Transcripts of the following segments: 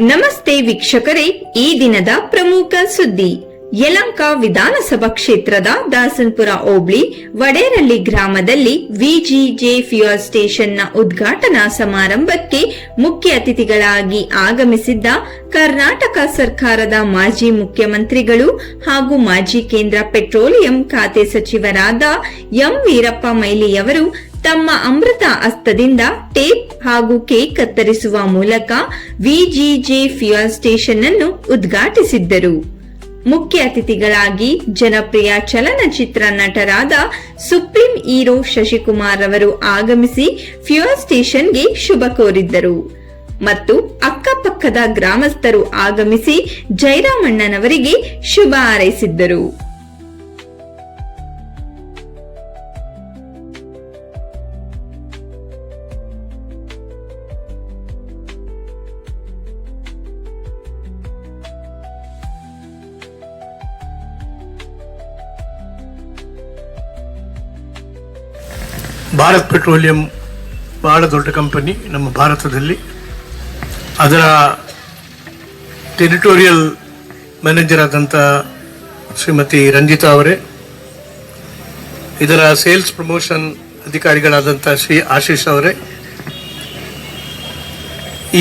ನಮಸ್ತೆ ವೀಕ್ಷಕರೇ, ಈ ದಿನದ ಪ್ರಮುಖ ಸುದ್ದಿ. ಯಲಂಕ ವಿಧಾನಸಭಾ ಕ್ಷೇತ್ರದ ದಾಸನ್ಪುರ ಓಬ್ಳಿ ವಡೇರಳ್ಳಿ ಗ್ರಾಮದಲ್ಲಿ ವಿಜಿಜೆ ಫ್ಯೂಯಲ್ ಸ್ಟೇಷನ್ನ ಉದ್ಘಾಟನಾ ಸಮಾರಂಭಕ್ಕೆ ಮುಖ್ಯ ಅತಿಥಿಗಳಾಗಿ ಆಗಮಿಸಿದ್ದ ಕರ್ನಾಟಕ ಸರ್ಕಾರದ ಮಾಜಿ ಮುಖ್ಯಮಂತ್ರಿಗಳು ಹಾಗೂ ಮಾಜಿ ಕೇಂದ್ರ ಪೆಟ್ರೋಲಿಯಂ ಖಾತೆ ಸಚಿವರಾದ ಎಂ ವೀರಪ್ಪ ಮೊಯ್ಲಿಯವರು ತಮ್ಮ ಅಮೃತ ಹಸ್ತದಿಂದ ಟೇಪ್ ಹಾಗೂ ಕೇಕ್ ಕತ್ತರಿಸುವ ಮೂಲಕ ವಿಜಿಜೆ ಫ್ಯೂಯಲ್ ಸ್ಟೇಷನ್ ಅನ್ನು ಉದ್ಘಾಟಿಸಿದ್ದರು. ಮುಖ್ಯ ಅತಿಥಿಗಳಾಗಿ ಜನಪ್ರಿಯ ಚಲನಚಿತ್ರ ನಟರಾದ ಸುಪ್ರೀಂ ಹೀರೋ ಶಶಿಕುಮಾರ್ ಅವರು ಆಗಮಿಸಿ ಫ್ಯೂಯಲ್ ಸ್ಟೇಷನ್ಗೆ ಶುಭ ಕೋರಿದ್ದರು. ಮತ್ತು ಅಕ್ಕಪಕ್ಕದ ಗ್ರಾಮಸ್ಥರು ಆಗಮಿಸಿ ಜೈರಾಮಣ್ಣನವರಿಗೆ ಶುಭ ಹಾರೈಸಿದ್ದರು. ಭಾರತ್ ಪೆಟ್ರೋಲಿಯಂ ಭಾಳ ದೊಡ್ಡ ಕಂಪನಿ ನಮ್ಮ ಭಾರತದಲ್ಲಿ. ಅದರ ಟೆರಿಟೋರಿಯಲ್ ಮ್ಯಾನೇಜರ್ ಆದಂಥ ಶ್ರೀಮತಿ ರಂಜಿತಾ ಅವರೇ, ಇದರ ಸೇಲ್ಸ್ ಪ್ರಮೋಷನ್ ಅಧಿಕಾರಿಗಳಾದಂಥ ಶ್ರೀ ಆಶೀಶ್ ಅವರೇ,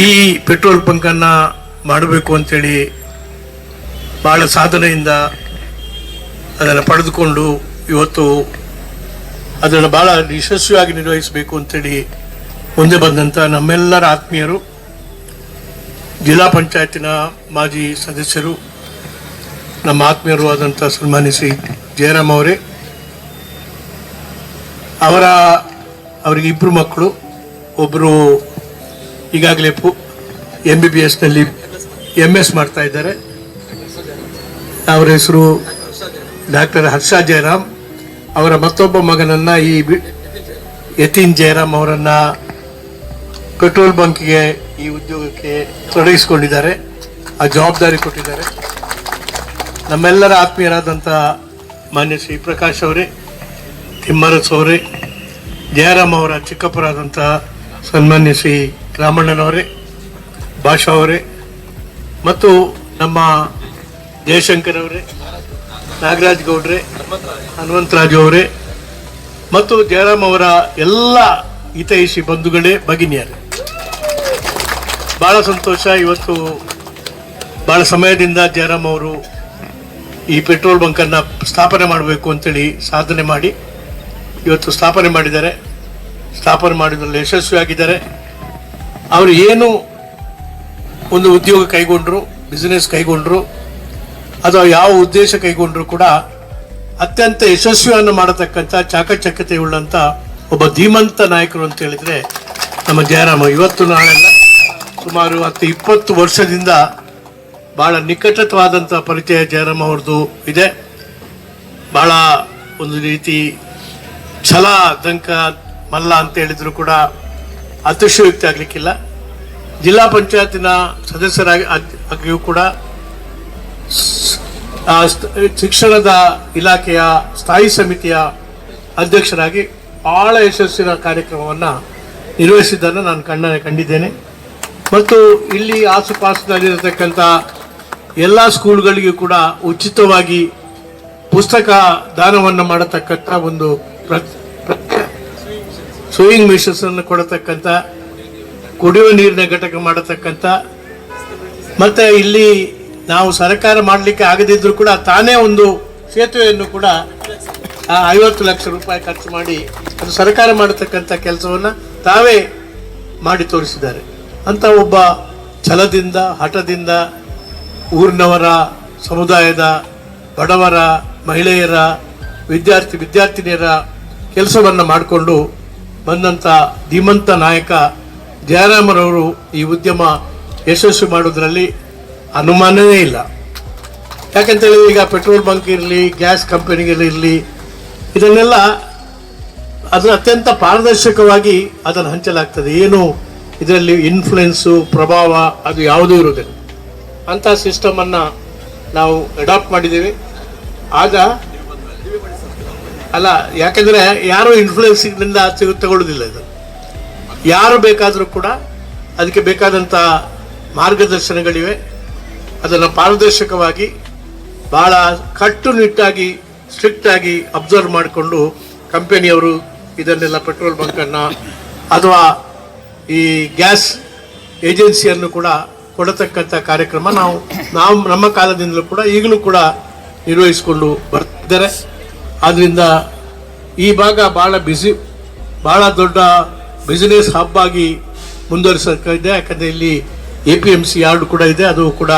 ಈ ಪೆಟ್ರೋಲ್ ಪಂಕನ್ನು ಮಾಡಬೇಕು ಅಂತೇಳಿ ಭಾಳ ಸಾಧನೆಯಿಂದ ಅದನ್ನು ಪಡೆದುಕೊಂಡು ಇವತ್ತು ಅದನ್ನು ಬಹಳ ಯಶಸ್ವಿಯಾಗಿ ನಿರ್ವಹಿಸಬೇಕು ಅಂತೇಳಿ ಮುಂದೆ ಬಂದಂಥ ನಮ್ಮೆಲ್ಲರ ಆತ್ಮೀಯರು, ಜಿಲ್ಲಾ ಪಂಚಾಯತಿನ ಮಾಜಿ ಸದಸ್ಯರು, ನಮ್ಮ ಆತ್ಮೀಯರು ಆದಂಥ ಸನ್ಮಾನ್ಯ ಶ್ರೀ ಜಯರಾಮ್ ಅವರೇ. ಅವರ, ಅವರಿಗೆ ಇಬ್ಬರು ಮಕ್ಕಳು ಒಬ್ಬರು ಈಗಾಗಲೇ ಪು ಎಂ ಬಿ ಬಿ ಎಸ್ನಲ್ಲಿ ಎಂ ಎಸ್ ಮಾಡ್ತಾ ಇದ್ದಾರೆ. ಅವರ ಹೆಸರು ಡಾಕ್ಟರ್ ಹರ್ಷ ಜಯರಾಮ್. ಅವರ ಮತ್ತೊಬ್ಬ ಮಗನನ್ನ ಈ ಯತೀನ್ ಜಯರಾಮ್ ಅವರನ್ನ ಪೆಟ್ರೋಲ್ ಬಂಕ್ಗೆ ಈ ಉದ್ಯೋಗಕ್ಕೆ ತೊಡಗಿಸಿಕೊಂಡಿದ್ದಾರೆ. ಆ ಜವಾಬ್ದಾರಿ ಕೊಟ್ಟಿದ್ದಾರೆ. ನಮ್ಮೆಲ್ಲರ ಆತ್ಮೀಯರಾದಂಥ ಮಾನ್ಯ ಶ್ರೀ ಪ್ರಕಾಶ್ ಅವರೇ, ತಿಮ್ಮರಸ್ ಅವರೇ, ಜಯರಾಮ್ ಅವರ ಚಿಕ್ಕಪ್ಪರಾದಂಥ ಸನ್ಮಾನ್ಯ ಶ್ರೀ ರಾಮಣ್ಣನವರೇ ಭಾಷಾ ಅವರೇ, ಮತ್ತು ನಮ್ಮ ಜಯಶಂಕರ್ ಅವರೇ ನಾಗರಾಜ್ ಗೌಡ್ರೆ ಹನುಮಂತರಾಜು ಅವರೇ, ಮತ್ತು ಜಯರಾಮ್ ಅವರ ಎಲ್ಲ ಹಿತೈಷಿ ಬಂಧುಗಳೇ ಭಗಿನಿಯರೇ. ಬಹಳ ಸಂತೋಷ, ಇವತ್ತು ಬಹಳ ಸಮಯದಿಂದ ಜಯರಾಮ್ ಅವರು ಈ ಪೆಟ್ರೋಲ್ ಬಂಕನ್ನು ಸ್ಥಾಪನೆ ಮಾಡಬೇಕು ಅಂತೇಳಿ ಸಾಧನೆ ಮಾಡಿ, ಇವತ್ತು ಸ್ಥಾಪನೆ ಮಾಡಿದ್ದಾರೆ. ಸ್ಥಾಪನೆ ಮಾಡಿದ್ರಲ್ಲಿ ಯಶಸ್ವಿಯಾಗಿದ್ದಾರೆ. ಅವರು ಏನು ಒಂದು ಉದ್ಯೋಗ ಕೈಗೊಂಡರು ಬಿಸ್ನೆಸ್ ಕೈಗೊಂಡ್ರು ಅಥವಾ ಯಾವ ಉದ್ದೇಶ ಕೈಗೊಂಡರೂ ಕೂಡ ಅತ್ಯಂತ ಯಶಸ್ವಿಯನ್ನು ಮಾಡತಕ್ಕಂಥ ಚಾಕಚಕ್ಯತೆ ಉಳ್ಳಂತ ಒಬ್ಬ ಧೀಮಂತ ನಾಯಕರು ಅಂತ ಹೇಳಿದ್ರೆ ನಮ್ಮ ಜಯರಾಮ. ಇವತ್ತು ನಾಳೆಲ್ಲ ಸುಮಾರು ಹತ್ತು ಇಪ್ಪತ್ತು ವರ್ಷದಿಂದ ಬಹಳ ನಿಕಟವಾದಂಥ ಪರಿಚಯ ಜಯರಾಮ ಅವ್ರದ್ದು ಇದೆ. ಬಹಳ ಒಂದು ರೀತಿ ಛಲ, ದಂಕ, ಮಲ್ಲ ಅಂತ ಹೇಳಿದ್ರು ಕೂಡ ಅತಿಶಯೋಕ್ತಿ ಆಗಲಿಕ್ಕಿಲ್ಲ ಜಿಲ್ಲಾ ಪಂಚಾಯತಿನ ಸದಸ್ಯರಾಗಿ ಆಗಿಯೂ ಕೂಡ ಶಿಕ್ಷಣದ ಇಲಾಖೆಯ ಸ್ಥಾಯಿ ಸಮಿತಿಯ ಅಧ್ಯಕ್ಷರಾಗಿ ಬಹಳ ಯಶಸ್ಸಿನ ಕಾರ್ಯಕ್ರಮವನ್ನು ನಿರ್ವಹಿಸಿದ್ದನ್ನು ನಾನು ಕಣ್ಣ, ಕಂಡಿದ್ದೇನೆ. ಮತ್ತು ಇಲ್ಲಿ ಆಸುಪಾಸಿನಲ್ಲಿರತಕ್ಕಂಥ ಎಲ್ಲ ಸ್ಕೂಲ್ಗಳಿಗೂ ಕೂಡ ಉಚಿತವಾಗಿ ಪುಸ್ತಕ ದಾನವನ್ನು ಮಾಡತಕ್ಕಂಥ ಒಂದು ಸೂಯಿಂಗ್ ಮಿಷನ್ಸನ್ನು ಕೊಡತಕ್ಕಂಥ, ಕುಡಿಯುವ ನೀರಿನ ಘಟಕ ಮಾಡತಕ್ಕಂಥ, ಮತ್ತು ಇಲ್ಲಿ ನಾವು ಸರ್ಕಾರ ಮಾಡಲಿಕ್ಕೆ ಆಗದಿದ್ದರೂ ಕೂಡ ತಾನೇ ಒಂದು ಸೇತುವೆಯನ್ನು ಕೂಡ ಆ, ಐವತ್ತು ಲಕ್ಷ ರೂಪಾಯಿ ಖರ್ಚು ಮಾಡಿ ಅದು ಸರ್ಕಾರ ಮಾಡತಕ್ಕಂಥ ಕೆಲಸವನ್ನು ತಾವೇ ಮಾಡಿ ತೋರಿಸಿದ್ದಾರೆ. ಅಂತ ಒಬ್ಬ ಛಲದಿಂದ ಹಠದಿಂದ ಊರಿನವರ ಸಮುದಾಯದ ಬಡವರ ಮಹಿಳೆಯರ ವಿದ್ಯಾರ್ಥಿ ವಿದ್ಯಾರ್ಥಿನಿಯರ ಕೆಲಸವನ್ನು ಮಾಡಿಕೊಂಡು ಬಂದಂಥ ಧೀಮಂತ ನಾಯಕ ಜಯರಾಮರವರು ಈ ಉದ್ಯಮ ಯಶಸ್ವಿ ಮಾಡೋದ್ರಲ್ಲಿ ಅನುಮಾನವೇ ಇಲ್ಲ. ಯಾಕಂತ ಹೇಳಿದ್ರೆ ಈಗ ಪೆಟ್ರೋಲ್ ಬಂಕ್ ಇರಲಿ, ಗ್ಯಾಸ್ ಕಂಪನಿಗಳಿರಲಿ ಇದನ್ನೆಲ್ಲ ಅದು ಅತ್ಯಂತ ಪಾರದರ್ಶಕವಾಗಿ ಅದನ್ನು ಹಂಚಲಾಗ್ತದೆ. ಏನು ಇದರಲ್ಲಿ ಇನ್ಫ್ಲುಯೆನ್ಸು ಪ್ರಭಾವ ಅದು ಯಾವುದೂ ಇರುವುದಿಲ್ಲ. ಅಂಥ ಸಿಸ್ಟಮನ್ನು ನಾವು ಅಡಾಪ್ಟ್ ಮಾಡಿದ್ದೀವಿ. ಆಗ ಅಲ್ಲ, ಯಾಕಂದರೆ ಯಾರು ಇನ್ಫ್ಲುಯೆನ್ಸಿಂದ ತಗೊಳ್ಳೋದಿಲ್ಲ ಇದು ಯಾರು ಬೇಕಾದರೂ ಕೂಡ ಅದಕ್ಕೆ ಬೇಕಾದಂಥ ಮಾರ್ಗದರ್ಶನಗಳಿವೆ. ಅದನ್ನು ಪಾರದರ್ಶಕವಾಗಿ ಭಾಳ ಕಟ್ಟುನಿಟ್ಟಾಗಿ ಸ್ಟ್ರಿಕ್ಟ್ ಆಗಿ ಅಬ್ಸರ್ವ್ ಮಾಡಿಕೊಂಡು ಕಂಪನಿಯವರು ಇದನ್ನೆಲ್ಲ ಪೆಟ್ರೋಲ್ ಬಂಕನ್ನು ಅಥವಾ ಈ ಗ್ಯಾಸ್ ಏಜೆನ್ಸಿಯನ್ನು ಕೂಡ ಕೊಡತಕ್ಕಂಥ ಕಾರ್ಯಕ್ರಮ ನಾವು ನಾವು ನಮ್ಮ ಕಾಲದಿಂದಲೂ ಕೂಡ ಈಗಲೂ ಕೂಡ ನಿರ್ವಹಿಸಿಕೊಂಡು ಬರ್ತಿದ್ದಾರೆ. ಆದ್ದರಿಂದ ಈ ಭಾಗ ಭಾಳ ಬಿಸಿ ಭಾಳ ದೊಡ್ಡ ಬಿಸಿನೆಸ್ ಹಬ್ ಆಗಿ ಮುಂದುವರಿಸೋಕ್ಕಿದೆ ಯಾಕಂದರೆ ಇಲ್ಲಿ A P M C yard ಕೂಡ ಇದೆ. ಅದು ಕೂಡ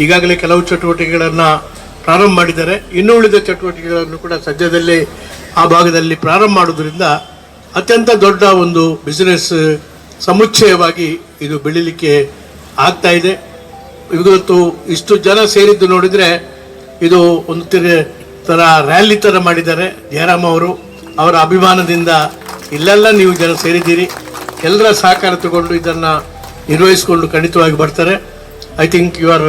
ಈಗಾಗಲೇ ಕೆಲವು ಚಟುವಟಿಕೆಗಳನ್ನು ಪ್ರಾರಂಭ ಮಾಡಿದ್ದಾರೆ. ಇನ್ನೂ ಉಳಿದ ಚಟುವಟಿಕೆಗಳನ್ನು ಕೂಡ ಸದ್ಯದಲ್ಲಿ ಆ ಭಾಗದಲ್ಲಿ ಪ್ರಾರಂಭ ಮಾಡೋದ್ರಿಂದ ಅತ್ಯಂತ ದೊಡ್ಡ ಒಂದು ಬಿಸಿನೆಸ್ ಸಮುಚ್ಚಯವಾಗಿ ಇದು ಬೆಳೀಲಿಕ್ಕೆ ಆಗ್ತಾ ಇದೆ. ಇವತ್ತು ಇಷ್ಟು ಜನ ಸೇರಿದ್ದು ನೋಡಿದರೆ ಇದು ಒಂದು ತಿರು ಥರ ರ್ಯಾಲಿ ಥರ ಮಾಡಿದ್ದಾರೆ. ಜಯರಾಮ್ ಅವರು ಅವರ ಅಭಿಮಾನದಿಂದ ಇಲ್ಲೆಲ್ಲ ನೀವು ಜನ ಸೇರಿದ್ದೀರಿ. ಎಲ್ಲರ ಸಹಕಾರ ತಗೊಂಡು ಇದನ್ನು ನಿರ್ವಹಿಸಿಕೊಂಡು ಖಂಡಿತವಾಗಿ ಬರ್ತಾರೆ. I think you are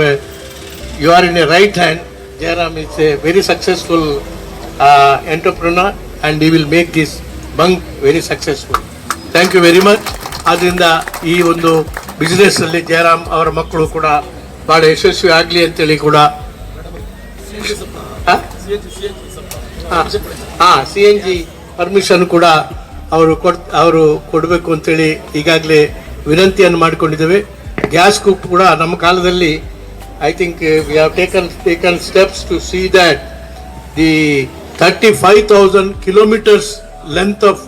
you are in a right hand Jayaram is a very successful entrepreneur and he will make this bunk very successful thank you very much ಆದ್ದರಿಂದ ಈ ಒಂದು ಬಿಸ್ನೆಸ್ಸಲ್ಲಿ ಜಯರಾಮ್ ಅವರ ಮಕ್ಕಳು ಕೂಡ ಭಾಳ ಯಶಸ್ವಿ ಆಗಲಿ ಅಂತೇಳಿ ಕೂಡ ಹಾಂ? ಸಿ ಎನ್ ಜಿ ಪರ್ಮಿಷನ್ ಕೂಡ ಅವರು ಕೊಡ್, ಅವರು ಕೊಡಬೇಕು ಅಂತೇಳಿ ಈಗಾಗಲೇ ವಿನಂತಿಯನ್ನು ಮಾಡಿಕೊಂಡಿದ್ದೇವೆ. ಗ್ಯಾಸ್ ಕೂಡ ನಮ್ಮ ಕಾಲದಲ್ಲಿ I think we have taken taken steps to see that the thirty five thousand kilometers length of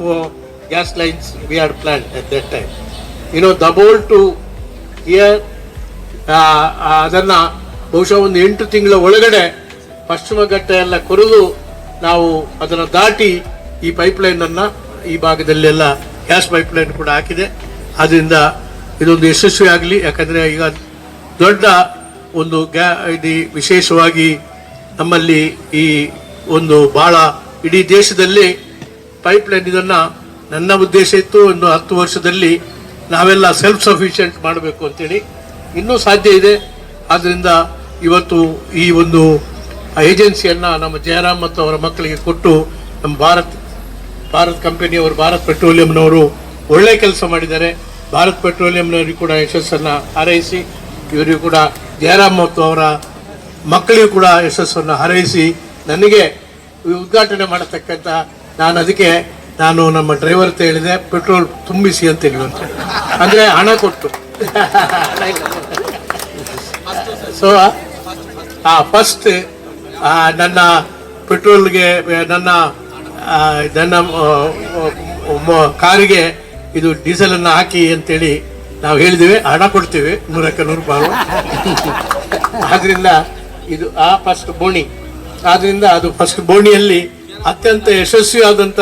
gas lines we had planned at that time. You know, Dabol to here, ಅದನ್ನು ಬಹುಶಃ ಒಂದು ಎಂಟು ತಿಂಗಳ ಒಳಗಡೆ ಪಶ್ಚಿಮ ಘಟ್ಟ ಎಲ್ಲ ಕೊರೆದು ನಾವು ಅದನ್ನು ದಾಟಿ ಈ ಪೈಪ್ಲೈನನ್ನು ಈ ಭಾಗದಲ್ಲೆಲ್ಲ ಗ್ಯಾಸ್ ಪೈಪ್ಲೈನ್ ಕೂಡ ಹಾಕಿದೆ ಆದ್ದರಿಂದ ಇದೊಂದು ಯಶಸ್ವಿ ಆಗಲಿ ಯಾಕಂದರೆ ಈಗ ದೊಡ್ಡ ಒಂದು ಗ್ಯಾ ಇದು ವಿಶೇಷವಾಗಿ ನಮ್ಮಲ್ಲಿ ಈ ಒಂದು ಭಾಳ ಇಡೀ ದೇಶದಲ್ಲಿ ಪೈಪ್ಲೈನ್ ಇದನ್ನು ನನ್ನ ಉದ್ದೇಶ ಇತ್ತು. ಒಂದು ಹತ್ತು ವರ್ಷದಲ್ಲಿ ನಾವೆಲ್ಲ ಸೆಲ್ಫ್ ಸಫಿಷಿಯೆಂಟ್ ಮಾಡಬೇಕು ಅಂತೇಳಿ ಇನ್ನೂ ಸಾಧ್ಯ ಇದೆ. ಆದ್ದರಿಂದ ಇವತ್ತು ಈ ಒಂದು ಏಜೆನ್ಸಿಯನ್ನು ನಮ್ಮ ಜಯರಾಮ್ ಮತ್ತು ಅವರ ಮಕ್ಕಳಿಗೆ ಕೊಟ್ಟು ನಮ್ಮ ಭಾರತ್ ಭಾರತ್ ಕಂಪನಿಯವರು, ಭಾರತ್ ಪೆಟ್ರೋಲಿಯಂನವರು ಒಳ್ಳೆ ಕೆಲಸ ಮಾಡಿದ್ದಾರೆ. ಭಾರತ್ ಪೆಟ್ರೋಲಿಯಂನವರಿಗೆ ಕೂಡ ಯಶಸ್ಸನ್ನು ಹಾರೈಸಿ, ಇವರಿಗೂ ಕೂಡ ಜಯರಾಮ್ ಮತ್ತು ಅವರ ಮಕ್ಕಳಿಗೂ ಕೂಡ ಯಶಸ್ಸನ್ನು ಹಾರೈಸಿ ನನಗೆ ಉದ್ಘಾಟನೆ ಮಾಡತಕ್ಕಂಥ ನಾನು ಅದಕ್ಕೆ ನಾನು ನಮ್ಮ ಡ್ರೈವರ್ ಅಂತ ಹೇಳಿದೆ ಪೆಟ್ರೋಲ್ ತುಂಬಿಸಿ ಅಂತ ಹೇಳುವಂತ ಅಂದರೆ ಹಣ ಕೊಟ್ಟು ಸೊ ಆ ಫಸ್ಟ್ ನನ್ನ ಪೆಟ್ರೋಲ್ಗೆ ನನ್ನ ನನ್ನ ಕಾರಿಗೆ ಇದು ಡೀಸೆಲನ್ನು ಹಾಕಿ ಅಂತೇಳಿ ನಾವು ಹೇಳಿದ್ದೇವೆ, ಹಣ ಕೊಡ್ತೇವೆ, ನೂರಕ್ಕೆ ನೂರು ರೂಪಾಯಿ ಆದ್ರಿಂದ ಇದು ಆ ಫಸ್ಟ್ ಬೋಣಿ. ಆದ್ರಿಂದ ಅದು ಫಸ್ಟ್ ಬೋಣಿಯಲ್ಲಿ ಅತ್ಯಂತ ಯಶಸ್ವಿಯಾದಂಥ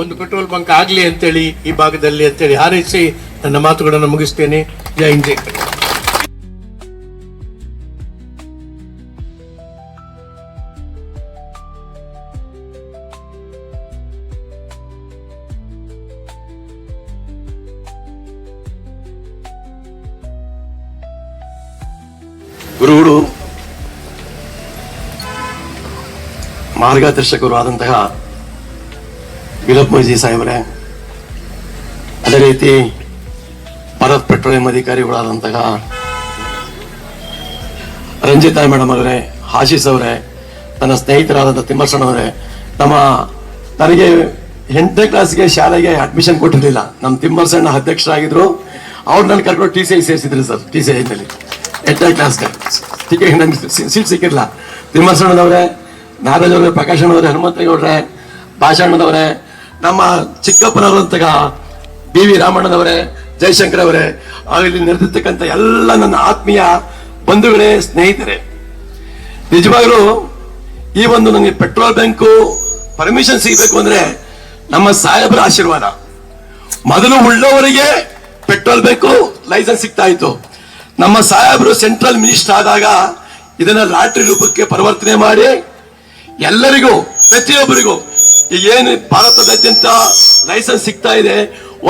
ಒಂದು ಪೆಟ್ರೋಲ್ ಬಂಕ್ ಆಗಲಿ ಅಂತೇಳಿ ಈ ಭಾಗದಲ್ಲಿ ಅಂತೇಳಿ ಹಾರೈಸಿ ನನ್ನ ಮಾತುಗಳನ್ನು ಮುಗಿಸ್ತೇನೆ. ಜೈ ಹಿಂದ್ ಗುರುಗಳು, ಮಾರ್ಗದರ್ಶಕರು ಆದಂತಹ ವಿಲಪ್ ಮೊಯ್ಜಿ ಸಾಹೇಬ್ರೆ, ಅದೇ ರೀತಿ ಭಾರತ್ ಪೆಟ್ರೋಲಿಯಂ ಅಧಿಕಾರಿಗಳಾದಂತಹ ರಂಜಿತಾ ಮೇಡಮ್ ಅವರೇ, ಆಶೀಸ್ ಅವರೇ, ನನ್ನ ಸ್ನೇಹಿತರಾದಂಥ ತಿಮ್ಮರ್ಸಣ್ಣವರೇ ನಮ್ಮ ನನಗೆ ಎಂಟನೇ ಕ್ಲಾಸ್ಗೆ ಶಾಲೆಗೆ ಅಡ್ಮಿಷನ್ ಕೊಟ್ಟಿರಲಿಲ್ಲ. ನಮ್ಮ ತಿಮ್ಮರ್ಸಣ್ಣ ಅಧ್ಯಕ್ಷರಾಗಿದ್ರು. ಅವ್ರು ನನ್ನ ಕರ್ಕೊಂಡು ಟಿ ಸಿ ಐ ಸೇರಿಸಿದ್ರು ಸರ್ ಟಿ ಸಿ ಐನಲ್ಲಿ ಎಂಟನೇ ಕ್ಲಾಸ್ಗೆ ಟಿಕೆಟ್ ನನಗೆ ಸೀಟ್ ಸಿಕ್ಕಿರಲ್ಲ ತಿಮ್ಮಸಣ್ಣದವ್ರೆ ನಾರಾಜವ್ರೆ ಪ್ರಕಾಶ್ ಅಣ್ಣವ್ರೆ ಹನುಮಂತೇಗೌಡ್ರೆ ಭಾಷಣ್ಣದವ್ರೆ ನಮ್ಮ ಚಿಕ್ಕಪ್ಪನವರಂತಹ ಬಿ ವಿ ರಾಮಣ್ಣನವರೇ ಜೈಶಂಕರ್ ಅವರೇ ಇಲ್ಲಿ ನೆರೆದಿರ್ತಕ್ಕಂಥ ಎಲ್ಲ ನನ್ನ ಆತ್ಮೀಯ ಬಂಧುಗಳೇ, ಸ್ನೇಹಿತರೆ. ನಿಜವಾಗ್ಲೂ ಈ ಒಂದು ನನಗೆ ಪೆಟ್ರೋಲ್ ಬ್ಯಾಂಕು ಪರ್ಮಿಷನ್ ಸಿಗಬೇಕು ಅಂದ್ರೆ ನಮ್ಮ ಸಾಹೇಬರ ಆಶೀರ್ವಾದ. ಮೊದಲು ಉಳ್ಳವರಿಗೆ ಪೆಟ್ರೋಲ್ ಬೇಕು ಲೈಸೆನ್ಸ್ ಸಿಗ್ತಾ ಇತ್ತು. ನಮ್ಮ ಸಾಹೇಬರು ಸೆಂಟ್ರಲ್ ಮಿನಿಸ್ಟರ್ ಆದಾಗ ಇದನ್ನ ಲಾಟ್ರಿ ರೂಪಕ್ಕೆ ಪರಿವರ್ತನೆ ಮಾಡಿ ಎಲ್ಲರಿಗೂ, ಪ್ರತಿಯೊಬ್ಬರಿಗೂ ಏನು ಭಾರತದಾದ್ಯಂತ ಲೈಸೆನ್ಸ್ ಸಿಗ್ತಾ ಇದೆ,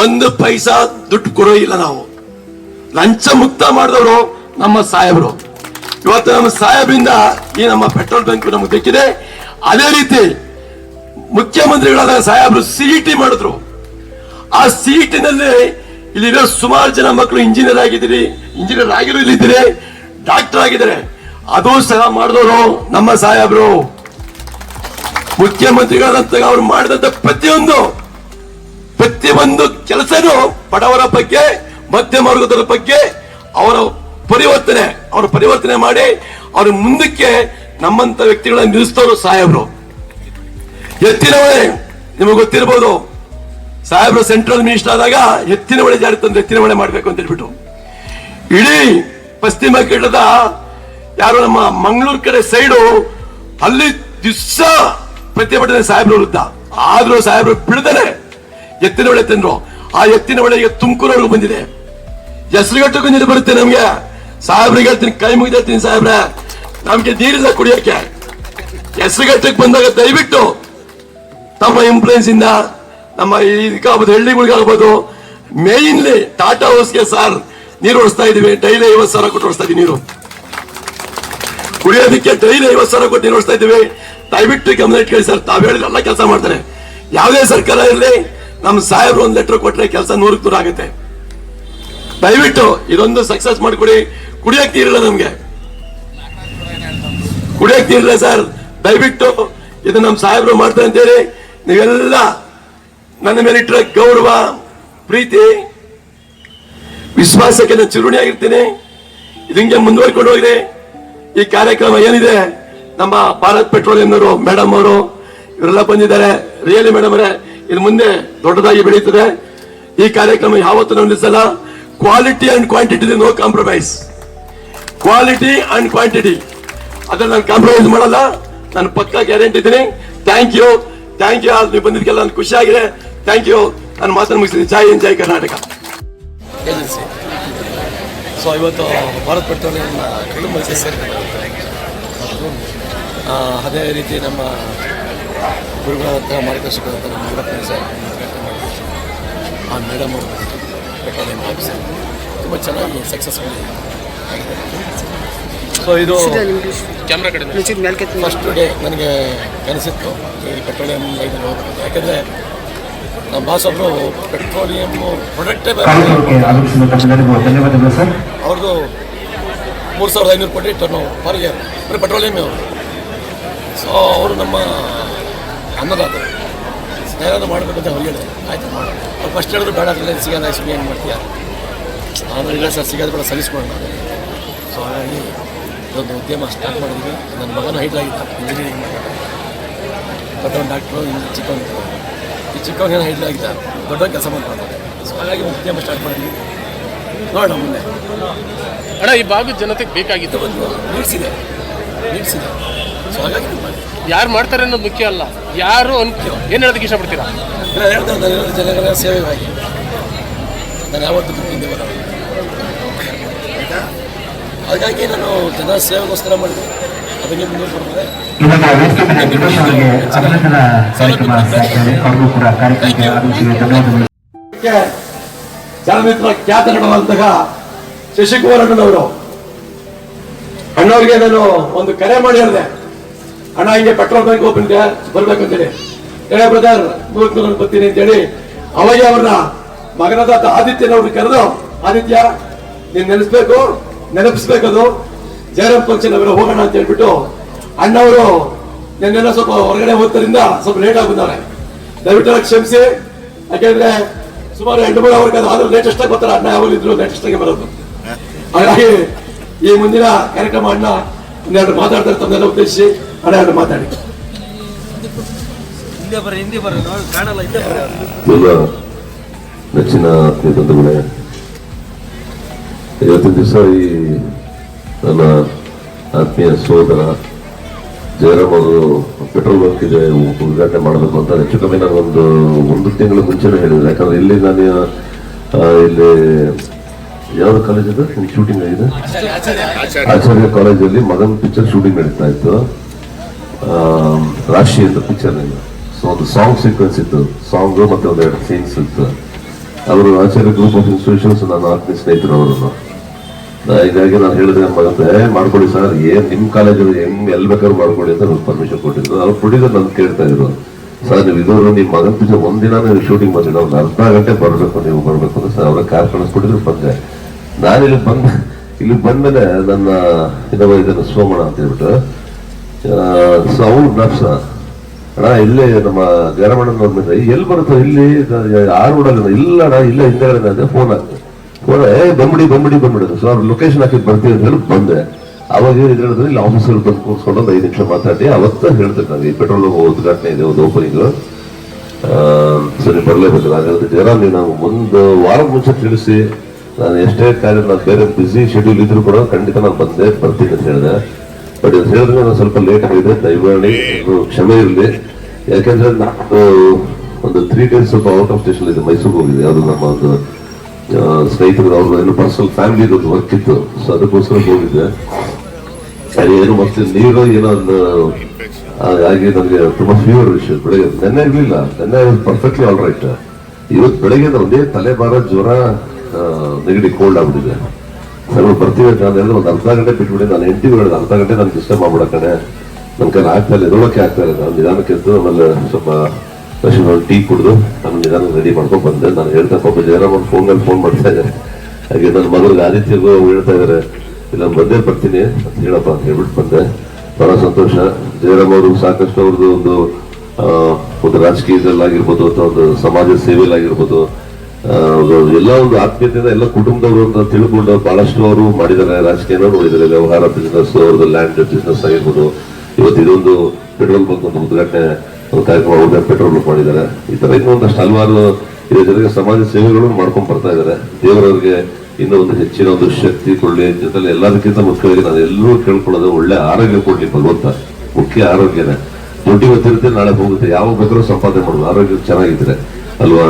ಒಂದು ಪೈಸಾ ದುಡ್ಡು ಕೊಡೋ ಇಲ್ಲ ನಾವು. ಲಂಚ ಮುಕ್ತ ಮಾಡಿದವರು ನಮ್ಮ ಸಾಹೇಬರು. ಇವತ್ತು ನಮ್ಮ ಸಾಹೇಬರಿಂದ ಈ ನಮ್ಮ ಪೆಟ್ರೋಲ್ ಬಂಕ್ ನಮಗೆ ಬೇಕಿದೆ. ಅದೇ ರೀತಿ ಮುಖ್ಯಮಂತ್ರಿಗಳಾದ ಸಾಹೇಬರು ಸಿಇಟಿ ಮಾಡಿದ್ರು. ಆ ಸಿಇಟಿನಲ್ಲಿ ಇಲ್ಲಿರೋ ಸುಮಾರು ಜನ ಮಕ್ಕಳು ಇಂಜಿನಿಯರ್ ಆಗಿದ್ದೀರಿ. ಇಂಜಿನಿಯರ್ ಆಗಿರೋ ಇಲ್ಲಿದ್ದೀರಿ ಡಾಕ್ಟರ್ ಆಗಿದ್ದಾರೆ. ಅದು ಸಹ ಮಾಡಿದವರು ನಮ್ಮ ಸಾಹೇಬರು. ಮುಖ್ಯಮಂತ್ರಿಗಳಂತ ಅವ್ರು ಮಾಡಿದಂತ ಪ್ರತಿಯೊಂದು ಪ್ರತಿಯೊಂದು ಕೆಲಸನೂ ಬಡವರ ಬಗ್ಗೆ ಮಧ್ಯಮ ವರ್ಗದವರ ಬಗ್ಗೆ ಅವರ ಪರಿವರ್ತನೆ ಅವರ ಪರಿವರ್ತನೆ ಮಾಡಿ ಅವ್ರ ಮುಂದಕ್ಕೆ ನಮ್ಮಂತ ವ್ಯಕ್ತಿಗಳನ್ನ ನಿಲ್ಲಿಸ್ತವರು ಸಾಹೇಬರು. ಎತ್ತಿನವರೇ, ನಿಮಗೆ ಗೊತ್ತಿರಬಹುದು ಸಾಹೇಬ್ರು ಸೆಂಟ್ರಲ್ ಮಿನಿಸ್ಟರ್ ಆದಾಗ ಎತ್ತಿನ ಹೊಳೆ ಜಾರಿ ತಂದು ಎತ್ತಿನ ಹೊಳೆ ಮಾಡ್ಬೇಕು ಅಂತ ಹೇಳ್ಬಿಟ್ಟು ಇಡೀ ಪಶ್ಚಿಮ ಘಟ್ಟದ ಯಾರು ನಮ್ಮ ಮಂಗಳೂರು ಕಡೆ ಸೈಡು ಅಲ್ಲಿ ದಿವಸ ಪ್ರತಿಭಟನೆ ಸಾಹೇಬ್ರ ವಿರುದ್ಧ. ಆದ್ರೂ ಸಾಹೇಬ್ರು ಬಿಡದೇ ಎತ್ತಿನ ಹೊಳೆ ತಂದ್ರು. ಆ ಎತ್ತಿನ ಹೊಳೆಗೆ ತುಮಕೂರು ಬಂದಿದೆ. ಹೆಸರುಗಟ್ಟಕ್ಕೂ ನೀರು ಬರುತ್ತೆ ನಮ್ಗೆ. ಸಾಹೇಬ್ರಿಗೆ ಹೇಳ್ತೀನಿ, ಕೈ ಮುಗಿದ ಹೇಳ್ತೀನಿ ಸಾಹೇಬ್ರೆ. ನಮ್ಗೆ ನೀರಿಲ್ಲ ಕುಡಿಯೋಕೆ. ಹೆಸರುಗಟ್ಟಕ್ಕೆ ಬಂದಾಗ ದಯವಿಟ್ಟು ತಮ್ಮ ಇನ್ಫ್ಲೂಯೆನ್ಸ್ ಇಂದ ನಮ್ಮ ಇದಕ್ಕಾಗ್ಬೋದು ಹಳ್ಳಿಗಳಿಗಾಗ್ಬೋದು ಮೇಯ್ನ್ಲಿ ಟಾಟಾ ಹೌಸ್ಗೆ ಸರ್ ನೀರು ಓಡಿಸ್ತಾ ಇದೀವಿ ಡೈಲಿ ಐವತ್ತು ಸಾವಿರ ಕೊಟ್ಟು ಓಡಿಸ್ತಾ ಇದೀವಿ ನೀರು. ಕುಡಿಯೋದಕ್ಕೆ ಡೈಲಿ ಐವತ್ತು ಸಾವಿರ ಕೊಟ್ಟು ನೀರು ಓಡಿಸ್ತಾ ಇದೀವಿ ದಯವಿಟ್ಟು ಗಮನ ಇಟ್ಕೊಳ್ಳಿ ಸರ್. ತಾವ್ ಹೇಳಿದ್ರೆ ಎಲ್ಲ ಕೆಲಸ ಮಾಡ್ತಾರೆ. ಯಾವುದೇ ಸರ್ಕಾರ ಇರಲಿ ನಮ್ಮ ಸಾಹೇಬ್ರು ಒಂದು ಲೆಟರ್ ಕೊಟ್ರೆ ಕೆಲಸ ನೂರಕ್ಕೆ ನೂರ ಆಗುತ್ತೆ. ದಯವಿಟ್ಟು ಇದೊಂದು ಸಕ್ಸಸ್ ಮಾಡಿಕೊಡಿ. ಕುಡಿಯಕ್ಕೆ ನೀರಿಲ್ಲ ನಮಗೆ. ಕುಡಿಯಕ್ಕೆ ನೀರಿಲ್ಲ ಸರ್. ದಯವಿಟ್ಟು ಇದು ನಮ್ಮ ಸಾಹೇಬ್ರು ಮಾಡ್ತಾರೆ ಅಂತೇಳಿ ನೀವೆಲ್ಲ ನನ್ನ ಮೇಲಿಟ್ಟರೆ ಗೌರವ, ಪ್ರೀತಿ, ವಿಶ್ವಾಸಕ್ಕೆ ನಾನು ಚಿರುಣಿಯಾಗಿರ್ತೀನಿ. ಇದಂಗೆ ಮುಂದುವರ್ಕೊಂಡು ಹೋಗಿದೆ. ಈ ಕಾರ್ಯಕ್ರಮ ಏನಿದೆ? ನಮ್ಮ ಭಾರತ್ ಪೆಟ್ರೋಲಿಯಂನವರು ಮೇಡಮ್ ಅವರು, ಇವರೆಲ್ಲ ಬಂದಿದ್ದಾರೆ. ರಿಯಲಿ ಮೇಡಮ್ ಅವರೇ ಇದು ಮುಂದೆ ದೊಡ್ಡದಾಗಿ ಬೆಳೀತದೆ. ಈ ಕಾರ್ಯಕ್ರಮ ಯಾವತ್ತೂ ನಾವು ನಿಲ್ಲಿಸಲ್ಲ. Quality and quantity no compromise quality and quantity ಅದನ್ನು ನಾನು ಕಾಂಪ್ರಮೈಸ್ ಮಾಡಲ್ಲ. ನಾನು ಪಕ್ಕ ಗ್ಯಾರಂಟಿ ಇದ್ದೀನಿ. ಥ್ಯಾಂಕ್ ಯು ಥ್ಯಾಂಕ್ ಯು ನೀವು ಬಂದಿದ್ದಕ್ಕೆಲ್ಲ ನನ್ಗೆ ಖುಷಿ ಆಗಿದೆ ಥ್ಯಾಂಕ್ ಯು ನಾನು ಮಾತನ್ನು ಮುಗಿಸ್ತೀನಿ. ಜೈ ಹಿಂದ್ ಜೈ ಕರ್ನಾಟಕ. ಏಜೆನ್ಸಿ. ಸೊ ಇವತ್ತು ಭಾರತ್ ಪೆಟ್ರೋಲಿಯಂ ಆ, ಅದೇ ರೀತಿ ನಮ್ಮ ಗುರುಗಳ ಹತ್ರ ನಮ್ಮ ಮುರಪ್ಪನ ಸರ್ ಆ ಮೇಡಮ್ ಅವರು ಪೆಟ್ರೋಲಿಯಂ ಆಫೀಸರ್. ತುಂಬ ಚೆನ್ನಾಗಿ ಸಕ್ಸಸ್ಫುಲ್ ಸೊ ಇದು ಕ್ಯಾಮ್ರಾ ಕಡೆ ಫಸ್ಟ್ ಡೇ ನನಗೆ ಕನಸಿತ್ತು ಈ ಪೆಟ್ರೋಲಿಯಂ ಲೈನಲ್ಲಿ ಹೋಗ್ಬೇಕು. ಯಾಕಂದರೆ ನಮ್ಮ ಬಾಸ್ ಒಬ್ಬರು ಪೆಟ್ರೋಲಿಯಂ ಪ್ರೊಡಕ್ಟೇ ಸರ್. ಅವ್ರದ್ದು ಮೂರು ಸಾವಿರದ ಐನೂರು ಕೋಟಿ ಟನ್ನು ಪರ್ ಇಯರ್ ಬರೀ ಪೆಟ್ರೋಲಿಯಂ ಅವರು ಸೊ ಅವರು ನಮ್ಮ ಅನ್ನದಾತರು. ಏನಾದ್ರು ಮಾಡಬೇಕಂತ ಅವ್ರು ಹೇಳಿದೆ. ಆಯ್ತು ಮಾಡೋಣ. ಅವ್ರು ಫಸ್ಟ್ ಹೇಳಿದ್ರು ಬೇಡ ಅದರಲ್ಲಿ ಸಿಗೋಲ್ಲ ಸುಮ್ಮನೆ ಏನು ಮಾಡ್ತೀಯ? ನಾನು ಇಲ್ಲ ಸರ್ ಸಿಗೋದು ಬೇಡ ಸಲ್ಲಿಸ್ಕೊಳ್ಳೋಣ. ಸೊ ಹಾಗಾಗಿ ಇದೊಂದು ಉದ್ಯಮ ಸ್ಟಾರ್ಟ್ ಮಾಡಿದ್ವಿ. ನನ್ನ ಮಗನ ಹೈಟ್ ಆಗಿತ್ತು ಇಂಜಿನಿಯರಿಂಗ್ ಮಾಡಿದ ಚಿಕನ್ ಡಾಕ್ಟ್ರು ಇನ್ನು ಚಿಕ್ಕವನು. ಈ ಚಿಕ್ಕವನೇನು ಹೈಟ್ ದೊಡ್ಡ ಕೆಲಸ ಮಾಡ್ತಾರೆ ಸೊ ಹಾಗಾಗಿ ಉದ್ಯಮ ಸ್ಟಾರ್ಟ್ ಮಾಡಿದ್ವಿ. ನೋಡೋಣ ಮುಂದೆ. ಅಣ್ಣ ಈ ಭಾಗದ ಜನತೆಗೆ ಬೇಕಾಗಿತ್ತು ಒಂದು ನೀಡ್ಸಿದೆ ನೀಡ್ಸಿದೆ ಸೊ ಹಾಗಾಗಿ ಯಾರು ಮಾಡ್ತಾರೆ ಅನ್ನೋದು ಮುಖ್ಯ ಅಲ್ಲ. ಯಾರು ಅನ್ ಏನು ಹೇಳೋದಕ್ಕೆ ಇಷ್ಟಪಡ್ತೀರಾ? ನಾನು ಹೇಳ್ತಾ ನಾನು ಜನಗಳ ಸೇವೆಗಾಗಿ. ನಾನು ಯಾವತ್ತೂ ಹಿಂದೆ ಬರೋದು ಹಾಗಾಗಿ ನಾನು ಜನ ಸೇವೆಗೋಸ್ಕರ ಮಾಡಿದೆ. ಧನ್ಯವಾದಗಳು ಜನಮಿತ್ರ ಖ್ಯಾತ ನಡುವಂತಹ ಶಶಿಕುಮಾರ್ ಅಣ್ಣನವರು ಅಣ್ಣವ್ರಿಗೆ ನಾನು ಒಂದು ಕರೆ ಮಾಡಿ ಹೇಳಿದೆ. ಅಣ್ಣ ಹಿಂಗೆ ಪೆಟ್ರೋಲ್ ಬ್ಯಾಂಕ್ ಓಪನ್ ಇದೆ ಬರ್ಬೇಕಂತೇಳಿ. ಹೇಳಿ ಬ್ರದರ್ ನೂರು ಬರ್ತೀನಿ ಅಂತೇಳಿ ಅವಾಗ ಅವ್ರನ್ನ ಮಗನಾದ ಆದಿತ್ಯನವ್ರನ್ನ ಕರೆದು ಆದಿತ್ಯ ನೀನ್ ನೆನೆಸ್ಬೇಕು ನೆನಪಿಸ್ಬೇಕದು ಜಯರಾಮ್ ಫಂಕ್ಷನ್ ಅವರ ಹೋಗೋಣ ಅಂತ ಹೇಳ್ಬಿಟ್ಟು ಅಣ್ಣವರು ನಿನ್ನೆಲ್ಲ ಸ್ವಲ್ಪ ಹೊರಗಡೆ ಹೋದ್ರಿಂದ ಸ್ವಲ್ಪ ಲೇಟ್ ಆಗಿ ದಯವಿಟ್ಟು ಕ್ಷಮಿಸಿ. ಯಾಕೆಂದ್ರೆ ಸುಮಾರು ಎಂಟು ಮೂರು ಅವ್ರಿಗೆ ಆದ್ರೂ ಲೇಟೆಸ್ಟ್ ಆಗಿ ಬರ್ತಾರೆ. ಅಣ್ಣ ಯಾವಾಗ ಇದ್ರು ಲೇಟೆಸ್ಟ್ ಆಗಿ ಬರೋದು. ಹಾಗಾಗಿ ಈ ಮುಂದಿನ ಕಾರ್ಯಕ್ರಮ ಅಣ್ಣ ಒಂದೆರಡು ಮಾತಾಡ್ತಾರೆ ತಮ್ಮೆಲ್ಲ ಉದ್ದೇಶಿಸಿ ಅಣ್ಣ ಎರಡು ಮಾತಾಡಿ. ನೆಚ್ಚಿನ ಆತ್ಮೀಯ ಬಂಧುಗಳೇ ಇವತ್ತಿನ ದಿವಸ ಈ ನನ್ನ ಆತ್ಮೀಯ ಸೋದರ ಜಯರಾಮ್ ಅವರು ಪೆಟ್ರೋಲ್ ಬಂಕ್ ಇದೆ ಉದ್ಘಾಟನೆ ಮಾಡಬೇಕು ಅಂತ ಹೆಚ್ಚು ಕಮ್ಮಿ ನಾನು ಒಂದು ಒಂದು ತಿಂಗಳ ಮುಂಚೆನೇ ಹೇಳಿದೆ. ಯಾಕಂದ್ರೆ ಇಲ್ಲಿ ನಾನು ಇಲ್ಲಿ ಯಾವ ಕಾಲೇಜ್ ಇದೆ ಶೂಟಿಂಗ್ ಆಗಿದೆ. ಆಚಾರ್ಯ ಕಾಲೇಜಲ್ಲಿ ಮಗನ್ ಪಿಕ್ಚರ್ ಶೂಟಿಂಗ್ ನಡೀತಾ ಇತ್ತು. ರಾಶಿ ಅಂತ ಪಿಕ್ಚರ್ ಸೊ ಒಂದು ಸಾಂಗ್ ಸೀಕ್ವೆನ್ಸ್ ಇತ್ತು. ಸಾಂಗ್ ಮತ್ತೆ ಎರಡು ಸೀನ್ಸ್ ಇತ್ತು. ಅವರು ಆಚಾರ್ಯ ಗ್ರೂಪ್ ಆಫ್ ಇನ್ಸ್ಟಿಟ್ಯೂಷನ್ಸ್ ನಾನು ಆತ್ಮೀಯ ಸ್ನೇಹಿತರು ಅವರನ್ನು ಹೀಗಾಗಿ ನಾನು ಹೇಳಿದ್ರೆ ಮಗಂತೆ "ಏ, ಮಾಡ್ಕೊಡಿ ಸರ್ ಏನ್ ನಿಮ್ ಕಾಲೇಜಲ್ಲಿ ಹೆಂಗ್ ಎಲ್ ಬೇಕಾದ್ರೂ ಮಾಡ್ಕೊಡಿ ಅಂತ ಪರ್ಮಿಷನ್ ಕೊಟ್ಟಿದ್ರು. ಅವ್ರು ಪ್ರೊಡ್ಯೂಸರ್ ನಾನು ಕೇಳ್ತಾ ಇದ್ರು. ಸರ್ ನೀವು ಇದುವರೆಗೂ ನಿಮ್ಮ ಮಗನ ಪೂಜೆ ಒಂದಿನ ನೀವು ಶೂಟಿಂಗ್ ಬಂದಿಲ್ಲ ಒಂದು ಅರ್ಧ ಗಂಟೆ ಬರಬೇಕು ನೀವು ಬರಬೇಕು ಅಂತ ಸರ್. ಅವ್ರ ಕಾರ್ ಕಳಿಸ್ಬಿಟ್ಟಿದ್ರು ಬಂದೆ. ನಾನು ಇಲ್ಲಿ ಬಂದ ಇಲ್ಲಿ ಬಂದ್ಮೇಲೆ ನನ್ನ ಇನ್ನೊಬ್ಬ ಇದನ್ನು ಸೋಮಣ ಅಂತ ಹೇಳ್ಬಿಟ್ಟು ಸೊ ಅವ್ರು ಅಣ್ಣ ಇಲ್ಲೇ ನಮ್ಮ ಗರಮಣ್ಣನ ಎಲ್ಲಿ ಬರುತ್ತೋ? ಇಲ್ಲಿ ಆರು ಇಲ್ಲ ಅಣ್ಣ ಇಲ್ಲೇ ಹಿಂದೆ ಫೋನ್ ಫೋನ್ ಏ ಬಂಬಿಡಿ ಬಂಬಿಡಿ ಬಂದ್ಬಿಡಿ ಸೊ ಅವ್ರ ಲೊಕೇಶನ್ ಹಾಕಿ ಬರ್ತೀವಿ ಅಂತ ಹೇಳಿ ಬಂದೆ. ಅವಾಗ ಏನು ಹೇಳಿದ್ರೆ ಇಲ್ಲಿ ಆಫೀಸರ್ ಬಂದು ಕೂರ್ಸ್ಕೊಂಡು ಒಂದು ಐದು ನಿಮಿಷ ಮಾತಾಡಿ, ಅವತ್ತ ಹೇಳ್ತಾರೆ ನನಗೆ ಈ ಪೆಟ್ರೋಲ್ ಉದ್ಘಾಟನೆ ಇದೆ, ಒಂದು ಓಪನಿಂಗ್ ಸರಿ ಬರಲೇಬೇಕು ಹಾಗಾದ್ರೆ ಜನ ನೀವು ನಾವು ಒಂದು ವಾರ ಮುಂಚೆ ತಿಳಿಸಿ, ನಾನು ಎಷ್ಟೇ ಕಾರ್ಯ, ನಾನು ಬೇರೆ ಬಿಸಿ ಶೆಡ್ಯೂಲ್ ಇದ್ರು ಕೂಡ ಖಂಡಿತ ನಾನು ಬಂದೆ ಬರ್ತೀನಿ ಅಂತ ಹೇಳಿದೆ. ಬಟ್ ಇದು ಹೇಳಿದ್ರೆ ನಾನು ಸ್ವಲ್ಪ ಲೇಟ್ ಆಗಿದೆ ದಯಮಾಡಿ ಕ್ಷಮೆ ಇರಲಿ. ಯಾಕೆಂದ್ರೆ ನಾನು, ಒಂದು ತ್ರೀ ಡೇಸ್ ಸ್ವಲ್ಪ ಔಟ್ ಆಫ್ ಸ್ಟೇಷನ್ ಇದೆ, ಮೈಸೂರಿಗೆ ಹೋಗಿದೆ ಅದು ನಮ್ಮ ಒಂದು ಸ್ನೇಹಿತರು ಅವ್ರದ್ದು ಏನು ಪರ್ಸನಲ್ ಫ್ಯಾಮಿಲಿ ಇರೋದು ವರ್ಕ್ ಇತ್ತು ಸೊ ಅದಕ್ಕೋಸ್ಕರ ಹೋಗಿದ್ದೆ. ಅಲ್ಲಿ ಏನು ಮತ್ತೆ ನೀರು ಏನೋ ಒಂದು ನನಗೆ ತುಂಬಾ ಫೀವರ್ ವಿಷಯ. ಬೆಳಗ್ಗೆ, ನೆನ್ನೆ ಇರಲಿಲ್ಲ. ನೆನ್ನೆ ಪರ್ಫೆಕ್ಟ್ಲಿ ಆಲ್ ರೈಟ್ ಇವತ್ತು ಬೆಳಗ್ಗೆ ಒಂದೇ ತಲೆ ಭಾರ ಜ್ವರ ನೆಗಡಿ ಕೋಲ್ಡ್ ಆಗ್ಬಿಟ್ಟಿದೆ. ಸರ್ ಬರ್ತೀವಿ ನಾನು ಹೇಳಿದ್ರೆ ಒಂದು ಅರ್ಧ ಗಂಟೆ ಬಿಟ್ಬಿಡಿ. ನಾನು ಎಂಟಿ ಹೇಳಿದೆ, ಅರ್ಧ ಗಂಟೆ ನಾನು ಡಿಸ್ಟರ್ಬ್ ಮಾಡ್ಬಿಡ ಕಣೆ ನನ್ನ ಕೈಲಿ ಆಗ್ತಾ ಇಲ್ಲ, ಎದೊಳಕ್ಕೆ ಆಗ್ತಾ ಇಲ್ಲ. ನಾನು ನಿಧಾನಕ್ಕೆ ಎದ್ದು ಆಮೇಲೆ ಸ್ವಲ್ಪ ತಕ್ಷಣ ಒಂದು ಟೀ ಕುಡಿದು ನಾನು ನಿಧಾನ ರೆಡಿ ಮಾಡ್ಕೊಂಡು ಬಂದೆ. ನಾನು ಹೇಳ್ತಾ ಪಾಪ ಜಯರಾಮ್ ಒಂದು ಫೋನಲ್ಲಿ ಫೋನ್ ಮಾಡ್ತಾ ಇದ್ದಾರೆ. ಹಾಗೆ ನನ್ನ ಮಗಳಿಗೆ ಆದಿತ್ಯಗೂ ಅವ್ರು ಹೇಳ್ತಾ ಇದ್ದಾರೆ, ಇಲ್ಲ, ನಾನು ಬಂದೇ ಬರ್ತೀನಿ ಅಂತ ಹೇಳಪ್ಪ ಅಂತ ಹೇಳ್ಬಿಟ್ಟು ಬಂದೆ. ಬಹಳ ಸಂತೋಷ. ಜಯರಾಮ್ ಅವರು ಸಾಕಷ್ಟು ಅವ್ರದ್ದು ಒಂದು ಒಂದು ರಾಜಕೀಯದಲ್ಲಾಗಿರ್ಬೋದು ಅಥವಾ ಒಂದು ಸಮಾಜ ಸೇವೆಯಲ್ಲಾಗಿರ್ಬೋದು ಎಲ್ಲ ಒಂದು ಆತ್ಮೀಯತೆಯಿಂದ ಎಲ್ಲ ಕುಟುಂಬದವರು ಅಂತ ತಿಳ್ಕೊಂಡು ಬಹಳಷ್ಟು ಅವರು ಮಾಡಿದ್ದಾರೆ. ರಾಜಕೀಯನ ನೋಡಿದ್ದಾರೆ. ವ್ಯವಹಾರ ಬಿಸ್ನೆಸ್ ಅವ್ರದ್ದು ಲ್ಯಾಂಡ್ ಬಿಸ್ನೆಸ್ ಆಗಿರ್ಬೋದು. ಇವತ್ತು ಇದೊಂದು ಪೆಟ್ರೋಲ್ ಬಂಕ್ ಒಂದು ಉದ್ಘಾಟನೆ ಕಾರ್ಯಕ್ರಮ ಪೆಟ್ರೋಲ್ ಮಾಡಿದ್ದಾರೆ ಈ ತರ ಇನ್ನೊಂದಷ್ಟು ಹಲವಾರು ಇದೇ ಜೊತೆಗೆ ಸಮಾಜ ಸೇವೆಗಳು ಮಾಡ್ಕೊಂಡು ಬರ್ತಾ ಇದ್ದಾರೆ. ದೇವರವ್ರಿಗೆ ಇನ್ನೂ ಒಂದು ಹೆಚ್ಚಿನ ಒಂದು ಶಕ್ತಿ, ಕೊಡ್ಲಿ, ಜೊತೆಲಿ ಎಲ್ಲದಕ್ಕಿಂತ ಮುಖ್ಯವಾಗಿ ನಾನು ಎಲ್ಲರೂ ಕೇಳ್ಕೊಳ್ಳೋದು ಒಳ್ಳೆ ಆರೋಗ್ಯ ಕೊಡ್ಲಿ ಭಗವಂತ. ಮುಖ್ಯ ಆರೋಗ್ಯನೇ. ದುಡ್ಡು ಗೊತ್ತಿರುತ್ತೆ, ನಾಳೆ ಹೋಗುತ್ತೆ. ಯಾವ ಬೇಕಾದ್ರೂ ಸಂಪಾದನೆ ಮಾಡೋದು ಆರೋಗ್ಯ ಚೆನ್ನಾಗಿದ್ರೆ. ಅಲ್ವಾ?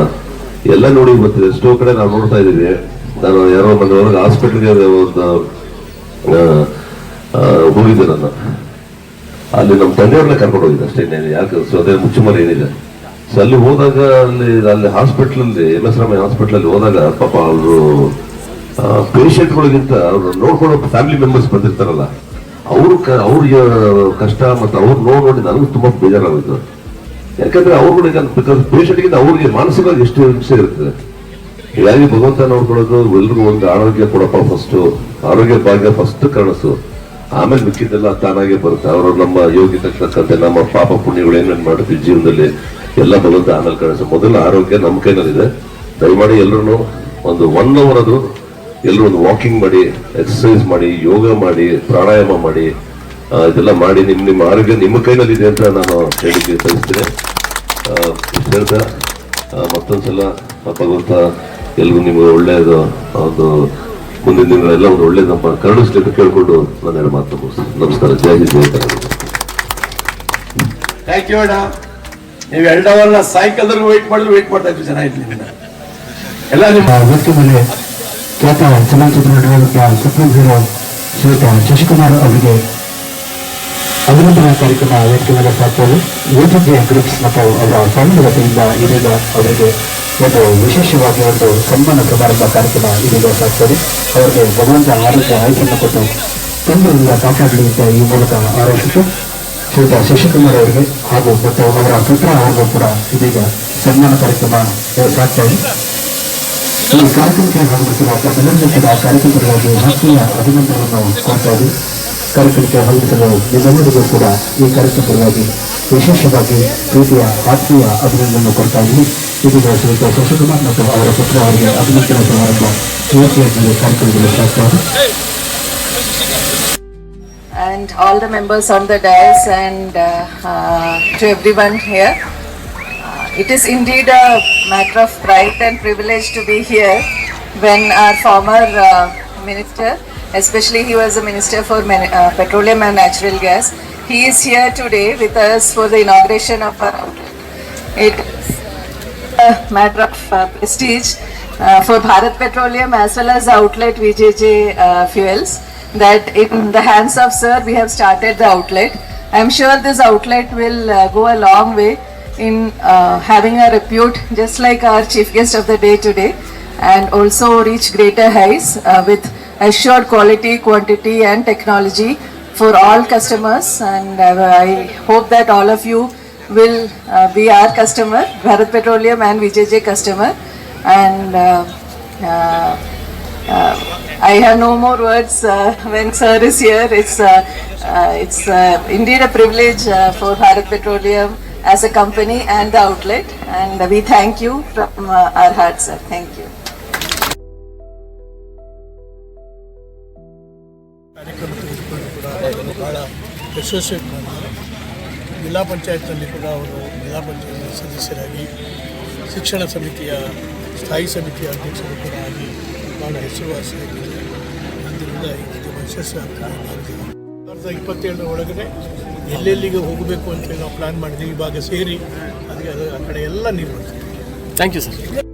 ಎಲ್ಲ ನೋಡಿ ಗೊತ್ತಿದೆ. ಎಷ್ಟೋ ಕಡೆ ನಾವು ನೋಡ್ತಾ ಇದ್ದೀವಿ. ನಾನು ಯಾರೋ ಮನೆಯವ್ರಿಗೆ ಹಾಸ್ಪಿಟ್ಲಿಗೆ ಒಂದು ಹೋಗಿದ್ದೆ ನಾನು. ಅಲ್ಲಿ ನಮ್ಮ ತಂದೆಯವ್ರನ್ನ ಕರ್ಕೊಂಡು ಹೋಗಿದ್ದೆ ಅಷ್ಟೇ ಯಾಕೆ ಸೊ ಅದೇ ಮುಚ್ಚುಮರೆ ಏನಿಲ್ಲ ಸೊ ಅಲ್ಲಿ ಹೋದಾಗ ಅಲ್ಲಿ ಅಲ್ಲಿ ಹಾಸ್ಪಿಟ್ಲ್ ಅಲ್ಲಿ ಎಂ ಎಸ್ ರಾಮಯ್ಯ ಹಾಸ್ಪಿಟ್ಲ್ ಅಲ್ಲಿ ಹೋದಾಗ ಪಾಪ ಅವರು ಪೇಷಂಟ್ಗಳಿಗಿಂತ ಅವ್ರು ನೋಡ್ಕೊಳ್ಳೋ ಫ್ಯಾಮಿಲಿ ಮೆಂಬರ್ಸ್ ಬಂದಿರ್ತಾರಲ್ಲ, ಅವ್ರ ಅವ್ರಿಗೆ ಕಷ್ಟ ಮತ್ತು ಅವ್ರು ನೋಡ್ ನೋಡಿ ನನಗೂ ತುಂಬಾ ಬೇಜಾರಾಗೋಯ್ತು. ಯಾಕಂದ್ರೆ ಅವ್ರುಗಳಿಗೆ ಬಿಕಾಸ್ ಪೇಷಂಟ್ಗಿಂತ ಅವ್ರಿಗೆ ಮಾನಸಿಕವಾಗಿ ಎಷ್ಟು ಹಿಂಸೆ ಇರ್ತದೆ. ಹೀಗಾಗಿ ಭಗವಂತ ನೋಡ್ಕೊಳ್ಳೋದು ಎಲ್ರಿಗೂ ಒಂದು ಆರೋಗ್ಯ ಕೊಡಪ್ಪ ಫಸ್ಟ್ ಆರೋಗ್ಯ ಭಾಗ್ಯ ಫಸ್ಟ್ ಕಾಣಿಸು ಆಮೇಲೆ ಮಿಕ್ಕಿದ್ದೆಲ್ಲ ತಾನಾಗೆ ಬರುತ್ತೆ. ಅವರು ನಮ್ಮ ಯೋಗ್ಯತೆ ತಕ್ಕಂತೆ ನಮ್ಮ ಪಾಪ ಪುಣ್ಯಗಳು ಏನೇನು ಮಾಡ್ತೀವಿ ಜೀವನದಲ್ಲಿ, ಎಲ್ಲ ಭಗವಂತ ಆಮೇಲೆ ಕಳಿಸ್ತಾರೆ. ಮೊದಲ ಆರೋಗ್ಯ ನಮ್ಮ ಕೈನಲ್ಲಿದೆ. ದಯಮಾಡಿ ಎಲ್ಲರೂ ಒಂದು ಒನ್ ಅವರ್ ಅದು ಎಲ್ಲರೂ ಒಂದು ವಾಕಿಂಗ್ ಮಾಡಿ ಎಕ್ಸಸೈಸ್ ಮಾಡಿ, ಯೋಗ ಮಾಡಿ, ಪ್ರಾಣಾಯಾಮ ಮಾಡಿ ಇದೆಲ್ಲ ಮಾಡಿ ನಿಮ್ಮ ನಿಮ್ಮ ಆರೋಗ್ಯ ನಿಮ್ಮ ಕೈನಲ್ಲಿದೆ ಅಂತ ನಾನು ಹೇಳಿಕೆ ಇಷ್ಟ್ ಹೇಳ್ತಾ ಮತ್ತೊಂದ್ಸಲ ಭಗವಂತ ಎಲ್ರಿಗೂ ನಿಮಗೆ ಒಳ್ಳೆಯದು ಒಂದು ಮುಂದಿನ ದಿನಗಳೆಲ್ಲ ಒಂದು ಒಳ್ಳೆ ನಮ್ಮ ಕರುಣಿಸ್ಲಿಕ್ಕೆ ಕೇಳಿಕೊಂಡು ಕೇಳ್ಕೊಂಡು ನಾನು ಎರಡು ಮಾತು ನಮಸ್ಕಾರ ಜಯ ಹಿಂದ್ ಜೈ ಥ್ಯಾಂಕ್ ಯು ಮೇಡಮ್ ನೀವು ಎರಡು ಅವರ್ನ ಸಾಯಂಕಾಲದವರೆಗೂ ವೇಟ್ ಮಾಡಲು ವೇಟ್ ಮಾಡ್ತಾ ಇದ್ವಿ ಜನ. ಎಲ್ಲ ನಿಮ್ಮ ವೇದಿಕೆ ಮೇಲೆ ಖ್ಯಾತ ಚಲನಚಿತ್ರ ನಿರ್ಮಾಪಕ ಸುಪ್ರೀಂ ಹೀರೋ ಶ್ರೀಯುತ ಶಶಿಕುಮಾರ್ ಅವರಿಗೆ ಅಭಿನಂದನಾ ಕಾರ್ಯಕ್ರಮ ವೇದಿಕೆ ಮೇಲೆ ಸಾಕ್ತಾರೆ ವೇದಿಕೆ ಗ್ರೂಪ್ಸ್ ಮತ್ತು ಅವರ ಸಂಘ ವತಿಯಿಂದ ಇದೀಗ ಅವರಿಗೆ ಒಂದು ವಿಶೇಷವಾಗಿ ಒಂದು ಸನ್ಮಾನ ಸಮಾರಂಭ ಕಾರ್ಯಕ್ರಮ ಇದೀಗ ಸಾಕ್ತಾರೆ ಅವರಿಗೆ ಭಗವಂತ ಆರೋಗ್ಯ ಆಯ್ಕೆಯನ್ನು ಕೊಟ್ಟು ಕಾಪಾಡಲಿ ಅಂತ ಈ ಮೂಲಕ ಆರೋಪಿಸಿ. ಶ್ರೀಯುತ ಶಶಿಕುಮಾರ್ ಅವರಿಗೆ ಹಾಗೂ ಮತ್ತು ಅವರ ಪುತ್ರ ಅವರಿಗೂ ಕೂಡ ಇದೀಗ ಸನ್ಮಾನ ಕಾರ್ಯಕ್ರಮ ಸಾಕ್ತಾ ಇದೆ ಈ ಕಾರ್ಯಕ್ರಮಕ್ಕೆ ಭಾಗವಹಿಸಿದ ಸಂಬಂಧಿಸಿದ ಕಾರ್ಯಕ್ರಮಗಳಿಗೆ ಆತ್ಮೀಯ ಅಭಿನಂದನೆಯನ್ನು ಕೊಡ್ತಾ ಇದ್ದೀವಿ ಕಾರ್ಯಕ್ರಮಕ್ಕೆ ಭಾಗವಹಿಸಲು ನಿಮ್ಮೆಲ್ಲರಿಗೂ ಕೂಡ ಈ ಕಾರ್ಯಕ್ರಮವಾಗಿ ವಿಶೇಷವಾಗಿ ಪ್ರೀತಿಯ ಆತ್ಮೀಯ ಅಭಿನಂದನೆಯನ್ನು ಕೊಡ್ತಾ ಇದ್ದೀವಿ ಇದೀಗ ಶ್ರೀಯುತ ಶಶಿಕುಮಾರ್ ಮತ್ತು ಅವರ ಪುತ್ರ ಅವರಿಗೆ ಅಭಿನಂದನೆ ಸಮಾರಂಭ ಯುವತಿಯಲ್ಲಿ ಕಾರ್ಯಕ್ರಮದಲ್ಲಿ ಸಾಗ್ತಾ ಇದೆ and all the members on the dais and uh, uh, to everyone here. Uh, It is indeed a matter of pride and privilege to be here when our former uh, minister, especially he was a minister for Man- uh, petroleum and natural gas, he is here today with us for the inauguration of our outlet. It is a matter of uh, prestige uh, for Bharat Petroleum as well as the outlet VJJ uh, Fuels that in the hands of sir we have started the outlet. I am sure this outlet will uh, go a long way in uh, having a repute just like our chief guest of the day today and also reach greater heights uh, with assured quality, quantity and technology for all customers and I hope that all of you will uh, be our customer, Bharat Petroleum and VJJ customer. And uh, uh, uh, I have no more words uh, when sir is here. It's, uh, uh, it's uh, indeed a privilege uh, for Bharat Petroleum as a company and the outlet. And we thank you from uh, our heart, sir. Thank you. ಅವರು ಭಾಳ ಯಶಸ್ವಿಯಾಗಿ ಮಾಡಿದ್ದಾರೆ ಜಿಲ್ಲಾ ಪಂಚಾಯತ್ನಲ್ಲಿ ಕೂಡ ಅವರು ಜಿಲ್ಲಾ ಪಂಚಾಯತ್ ಸದಸ್ಯರಾಗಿ ಶಿಕ್ಷಣ ಸಮಿತಿಯ ಸ್ಥಾಯಿ ಸಮಿತಿಯ ಅಧ್ಯಕ್ಷರು ಕೂಡ ಆಗಿ ಭಾಳ ಹೆಸರುವಾಸಿಯಾಗಿದೆ ಆದ್ದರಿಂದ ಇದು ಯಶಸ್ವಿ ಅಂತ ಭಾರತೀಯ ಸಾವಿರದ ಇಪ್ಪತ್ತೇಳರ ಒಳಗಡೆ ಎಲ್ಲೆಲ್ಲಿಗೆ ಹೋಗಬೇಕು ಅಂತೇಳಿ ನಾವು ಪ್ಲ್ಯಾನ್ ಮಾಡಿದ್ವಿ ಇವಾಗ ಸೇರಿ ಅದಕ್ಕೆ ಅದು ಆ ಕಡೆ ಎಲ್ಲ ನೀರು ಥ್ಯಾಂಕ್ ಯು ಸರ್